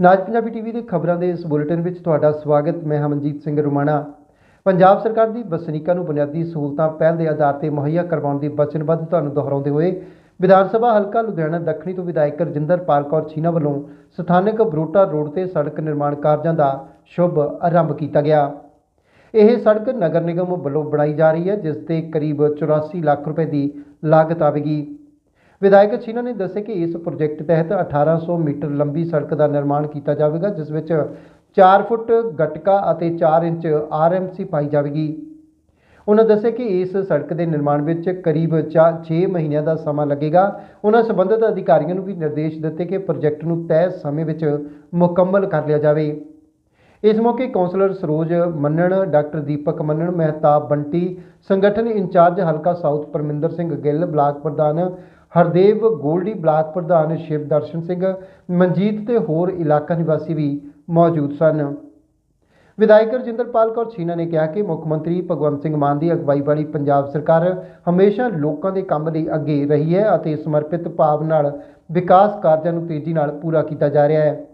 ਨਾਜ Punjabi TV ਦੇ ਖਬਰਾਂ ਦੇ ਇਸ ਬੁਲੇਟਿਨ ਵਿੱਚ ਤੁਹਾਡਾ ਸਵਾਗਤ। ਮੈਂ ਹਮਨਜੀਤ ਸਿੰਘ ਰੁਮਾਣਾ। ਪੰਜਾਬ ਸਰਕਾਰ ਦੀ ਵਸਨੀਕਾਂ ਨੂੰ ਬੁਨਿਆਦੀ ਸਹੂਲਤਾਂ ਪਹਿਲ ਦੇ ਆਧਾਰ ਤੇ ਮੁਹੱਈਆ ਕਰਵਾਉਣ ਦੀ ਵਚਨਬੱਧ ਤੁਹਾਨੂੰ ਦੁਹਰਾਉਂਦੇ ਹੋਏ ਵਿਧਾਨ ਸਭਾ ਹਲਕਾ ਲੁਧਿਆਣਾ ਦੱਖਣੀ ਤੋਂ ਵਿਧਾਇਕ ਰਜਿੰਦਰ ਪਾਲ ਕੌਰ ਛੀਨਾ ਵੱਲੋਂ ਸਥਾਨਕ ਬਰੋਟਾ ਰੋਡ ਤੇ ਸੜਕ ਨਿਰਮਾਣ ਕਾਰਜਾਂ ਦਾ ਸ਼ੁਭ ਆਰੰਭ ਕੀਤਾ ਗਿਆ। ਇਹ ਸੜਕ ਨਗਰ ਨਿਗਮ ਵੱਲੋਂ ਬਣਾਈ ਜਾ ਰਹੀ ਹੈ, ਜਿਸ ਤੇ ਕਰੀਬ 84 ਲੱਖ ਰੁਪਏ ਦੀ ਲਾਗਤ ਆਵੇਗੀ। ਵਿਧਾਇਕ ਛੀਨਾ ਨੇ ਦੱਸਿਆ ਕਿ ਇਸ ਪ੍ਰੋਜੈਕਟ ਤਹਿਤ 1800 ਮੀਟਰ ਲੰਬੀ ਸੜਕ ਦਾ ਨਿਰਮਾਣ ਕੀਤਾ ਜਾਵੇਗਾ, ਜਿਸ ਵਿੱਚ 4 ਫੁੱਟ ਗਟਕਾ ਅਤੇ 4 ਇੰਚ ਆਰਐਮਸੀ ਪਾਈ ਜਾਵੇਗੀ। ਉਹਨਾਂ ਦੱਸਿਆ ਕਿ ਇਸ ਸੜਕ ਦੇ ਨਿਰਮਾਣ ਵਿੱਚ ਕਰੀਬ 6 ਮਹੀਨਿਆਂ ਦਾ ਸਮਾਂ ਲੱਗੇਗਾ। ਉਹਨਾਂ ਸੰਬੰਧਿਤ ਅਧਿਕਾਰੀਆਂ ਨੂੰ ਵੀ ਨਿਰਦੇਸ਼ ਦਿੱਤੇ ਕਿ ਪ੍ਰੋਜੈਕਟ ਨੂੰ ਤੈਅ ਸਮੇਂ ਵਿੱਚ ਮੁਕੰਮਲ ਕਰ ਲਿਆ ਜਾਵੇ। ਇਸ ਮੌਕੇ ਕੌਂਸਲਰ ਸਰੋਜ ਮੰਨਣ, ਡਾਕਟਰ ਦੀਪਕ ਮੰਨਣ ਮਹਿਤਾਬ ਬੰਟੀ, ਸੰਗਠਨ ਇੰਚਾਰਜ ਹਲਕਾ ਸਾਊਥ ਪਰਮਿੰਦਰ ਸਿੰਘ ਗਿੱਲ, ਬਲਾਕ ਪ੍ਰਧਾਨ ਹਰਦੇਵ ਗੋਲਡੀ ਬਲਾਕ ਪ੍ਰਧਾਨ ਸ਼ਿਵ ਦਰਸ਼ਨ ਸਿੰਘ, ਮਨਜੀਤ ਤੇ ਹੋਰ ਇਲਾਕਾ ਨਿਵਾਸੀ ਵੀ ਮੌਜੂਦ ਸਨ। ਵਿਧਾਇਕ ਰਜਿੰਦਰਪਾਲ ਕੌਰ ਛੀਨਾ ਨੇ ਕਿਹਾ ਕਿ ਮੁੱਖ ਮੰਤਰੀ ਭਗਵੰਤ ਸਿੰਘ ਮਾਨ ਦੀ ਅਗਵਾਈ ਵਾਲੀ ਪੰਜਾਬ ਸਰਕਾਰ ਹਮੇਸ਼ਾ ਲੋਕਾਂ ਦੇ ਕੰਮ ਲਈ ਅੱਗੇ ਰਹੀ ਹੈ ਅਤੇ ਸਮਰਪਿਤ ਭਾਵ ਨਾਲ ਵਿਕਾਸ ਕਾਰਜਾਂ ਨੂੰ ਤੇਜ਼ੀ ਨਾਲ ਪੂਰਾ ਕੀਤਾ ਜਾ ਰਿਹਾ ਹੈ।